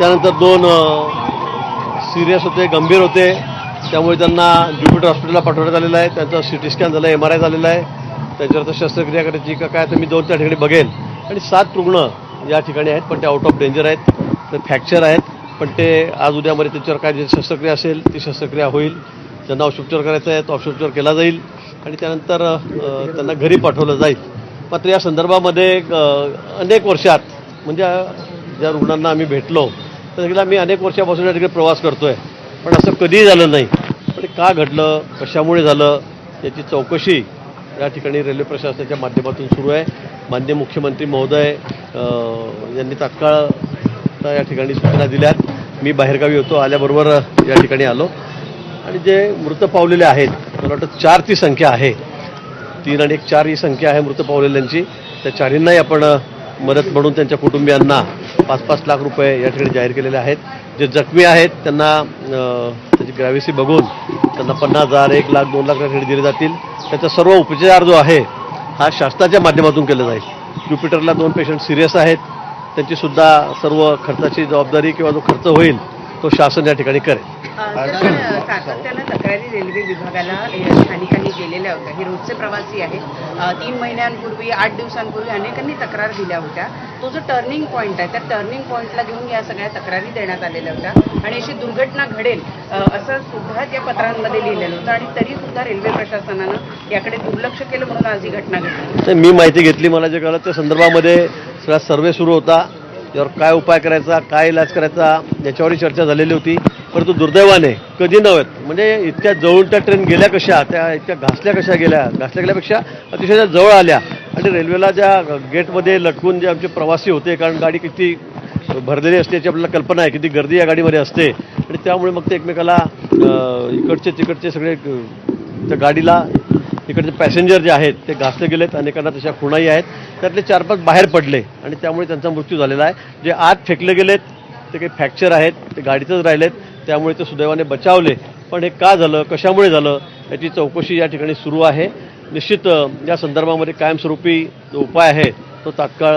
त्यानंतर दोन सिरियस होते गंभीर होते. त्यामुळे त्यांना ज्युपिटर हॉस्पिटलला पाठवण्यात आलेलं आहे. त्यांचा सी टी स्कॅन झाला एम आर आय झालेला आहे. त्याच्यावर शस्त्रक्रिया करायची का काय तर मी दोन त्या ठिकाणी बघेन आणि सात रुग्ण या ठिकाणी आहेत पण ते आउट ऑफ डेंजर आहेत. ते फ्रॅक्चर आहेत. पण ते आज उद्यामध्ये त्याच्यावर काय जे शस्त्रक्रिया असेल ती शस्त्रक्रिया होईल. ज्यांना औषधोपचार करायचा आहे तो औषधोपचार केला जाईल. आणि त्यानंतर त्यांना घरी पाठवलं जाईल. मात्र या संदर्भामध्ये अनेक वर्षात म्हणजे ज्या रुग्णांना आम्ही भेटलो तर मी अनेक वर्षापासून या ठिकाणी प्रवास करतोय. पण असं कधीही झालं नाही. पण ते का घडलं कशामुळे झालं याची चौकशी या ठिकाणी रेल्वे प्रशासनाच्या माध्यमातून सुरू आहे. मान्य मुख्यमंत्री महोदय यांनी तात्काळ या ठिकाणी सूचना दिल्यात. मी बाहेरगावी होतो आल्याबरोबर या ठिकाणी आलो. आणि जे मृत पावलेले आहेत मला वाटतं चार ती संख्या आहे. तीन आणि एक चार ही संख्या आहे मृत पावलेल्यांची. त्या चारींनाही आपण मदत म्हणून त्यांच्या कुटुंबियांना पाच पाच लाख रुपये या ठिकाणी जाहीर केलेले आहेत. जे जखमी आहेत त्यांना त्याची ग्रॅव्हिसी बघून त्यांना पन्नास हजार एक लाख दोन लाख ठिकाणी दिले जातील. त्याचा सर्व उपचार जो आहे हा शासनाच्या माध्यमातून केला जाईल. ज्युपिटरला दोन पेशंट सिरियस आहेत. त्यांची सुद्धा सर्व खर्चाची जबाबदारी किंवा जो खर्च होईल तो शासन या ठिकाणी करेल. सातत्यानं तक्रारी रेल्वे विभागाला या स्थानिकांनी केलेल्या होत्या. हे रोजचे प्रवासी आहेत. तीन महिन्यांपूर्वी आठ दिवसांपूर्वी अनेकांनी तक्रार दिल्या होत्या. तो जो टर्निंग पॉईंट आहे त्या टर्निंग पॉईंटला घेऊन या सगळ्या तक्रारी देण्यात आलेल्या होत्या. आणि अशी दुर्घटना घडेल असं सुद्धा त्या पत्रांमध्ये लिहिलेलं होतं. आणि तरी सुद्धा रेल्वे प्रशासनानं याकडे दुर्लक्ष केलं म्हणून आज ही घटना घडली. मी माहिती घेतली मला जे कळलं त्या संदर्भामध्ये सगळा सर्वे सुरू होता. यावर काय उपाय करायचा काय इलाज करायचा याच्यावरही चर्चा झालेली होती. परंतु दुर्दैवाने कधी नव्हत म्हणजे इतक्या जवळून त्या ट्रेन गेल्या कशा त्या इतक्या घासल्या कशा गेल्या? घासल्या गेल्यापेक्षा अतिशय त्या जवळ आल्या. आणि रेल्वेला ज्या गेटमध्ये लटकून जे आमचे प्रवासी होते कारण गाडी किती भरलेली असते याची आपल्याला कल्पना आहे किती गर्दी या गाडीमध्ये असते. आणि त्यामुळे मग ते एकमेकाला इकडचे तिकडचे सगळे त्या गाडीला इकडचे पॅसेंजर जे आहेत ते घासले गेलेत. अनेकांना तशा खुणाही आहेत. त्यातले चार पाच बाहेर पडले. आणि त्यामुळे त्यांचा मृत्यू झालेला आहे. जे आत फेकले गेलेत ते काही फ्रॅक्चर आहेत ते गाडीतच राहिलेत. त्यामुळे ते सुदैवाने बचावले. पण हे का झालं? कशामुळे झालं? याची चौकशी या ठिकाणी सुरू आहे. निश्चित या संदर्भामध्ये कायमस्वरूपी जो उपाय आहे तो तात्काळ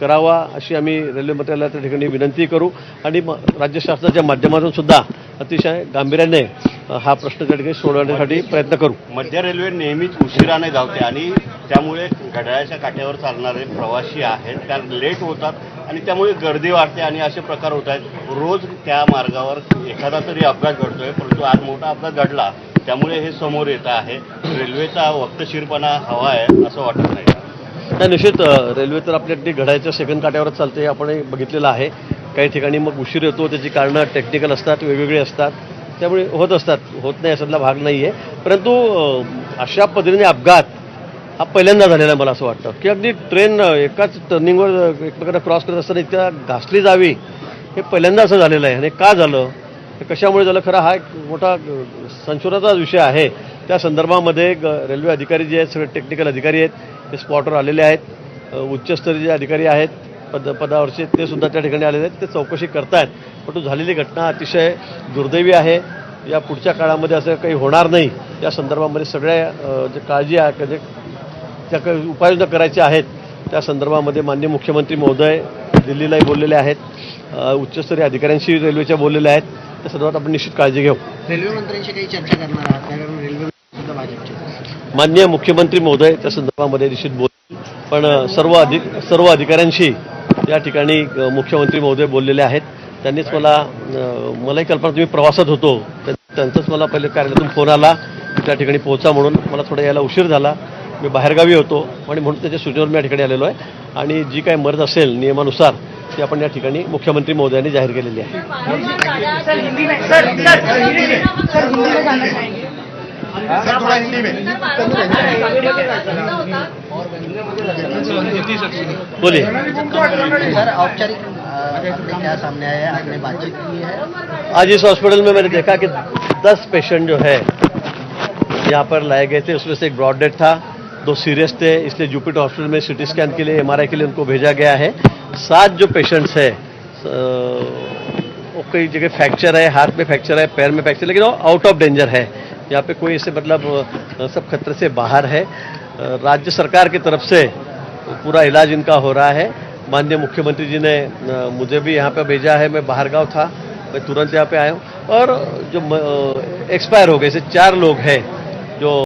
करावा अशी आम्ही रेल्वे मंत्रालयाच्या त्या ठिकाणी विनंती करू. आणि म- राज्य शासनाच्या माध्यमातून सुद्धा अतिशय गांभीर्याने हा प्रश्न त्या ठिकाणी सोडवण्यासाठी प्रयत्न करू. मध्य रेल्वे नेहमीच उशिराने धावते आणि त्यामुळे घड्याळाच्या काट्यावर चालणारे प्रवासी आहेत. त्या लेट होतात आणि त्यामुळे गर्दी वाढते आणि असे प्रकार होत आहेत. रोज त्या मार्गावर एखादा तरी अपघात घडतोय परंतु आज मोठा अपघात घडला त्यामुळे हे समोर येत आहे. रेल्वेचा वक्तशीरपणा हवा आहे असं वाटत नाही. नाही निश्चित रेल्वे तर आपल्या अगदी घड्याच्या सेकंद काट्यावरच चालते आपणही बघितलेलं आहे. काही ठिकाणी मग उशीर येतो त्याची कारणं टेक्निकल असतात वेगवेगळी असतात. त्यामुळे होत असतात होत नाही असातला भाग नाही आहे परंतु अशा पद्धतीने अपघात हा पहिल्यांदा झालेला आहे मला असं वाटतं. की अगदी ट्रेन एकाच टर्निंगवर एकमेकांना क्रॉस करत असताना इतक्या घासली जावी हे पहिल्यांदा असं झालेलं आहे. आणि का झालं? हे कशामुळे झालं? खरं हा एक मोठा संशोधनाचा विषय आहे. त्या संदर्भामध्ये रेल्वे अधिकारी जे आहेत सगळे टेक्निकल अधिकारी आहेत ते स्पॉटवर आलेले आहेत. उच्चस्तरीय जे अधिकारी आहेत पद पदावरचे ते सुद्धा त्या ठिकाणी आलेले आहेत. ते चौकशी करतायत. परंतु झालेली घटना अतिशय दुर्दैवी आहे. या पुढच्या काळामध्ये असं काही होणार नाही. या संदर्भामध्ये सगळ्या जे काळजी आहे जे ज्या काही उपाययोजना करायच्या आहेत त्या संदर्भामध्ये माननीय मुख्यमंत्री महोदय दिल्लीलाही बोललेले आहेत. उच्चस्तरीय अधिकाऱ्यांशी रेल्वेच्या बोललेल्या आहेत. त्या संदर्भात आपण निश्चित काळजी घेऊ. रेल्वे मंत्र्यांशी काही चर्चा करणार आहात? कारण रेल्वे माननीय मुख्यमंत्री महोदय त्या संदर्भामध्ये निश्चित बोलतील. पण सर्व अधिक सर्व अधिकाऱ्यांशी या ठिकाणी मुख्यमंत्री महोदय बोललेले आहेत. त्यांनीच मला मलाही कल्पना तुम्ही प्रवासात होतो. त्या- त्यांचाच मला पहिले कार्यालयातून फोन आला की त्या ठिकाणी पोहोचा म्हणून. मला थोडा यायला उशीर झाला. मी बाहेरगावी होतो आणि म्हणून त्याच्या सूचनेवर मी या ठिकाणी आलेलो आहे. आणि जी काही मदत असेल नियमानुसार ती आपण या ठिकाणी मुख्यमंत्री महोदयांनी जाहीर केलेली आहे. बोलिए। सर औपचारिक अ, क्या सामने आया है? आपने बातचीत की है? आज इस हॉस्पिटल में मैंने देखा कि 10 पेशेंट जो है यहाँ पर लाए गए थे। उसमें से एक ब्रॉड डेड था दो सीरियस थे इसलिए जुपिटर हॉस्पिटल में सिटी स्कैन के लिए एमआरआई के लिए उनको भेजा गया है। सात जो पेशेंट्स है वो कई जगह फ्रैक्चर है हाथ में फ्रैक्चर है पैर में फ्रैक्चर लेकिन आउट ऑफ़ डेंजर है। यहाँ पे कोई ऐसे मतलब सब खतरे से बाहर है। राज्य सरकार की तरफ़ से पूरा इलाज इनका हो रहा है। माननीय मुख्यमंत्री जी ने मुझे भी यहाँ पे भेजा है मैं बाहर गाँव था मैं तुरंत यहाँ पे आया हूँ। और जो एक्सपायर हो गए जैसे चार लोग हैं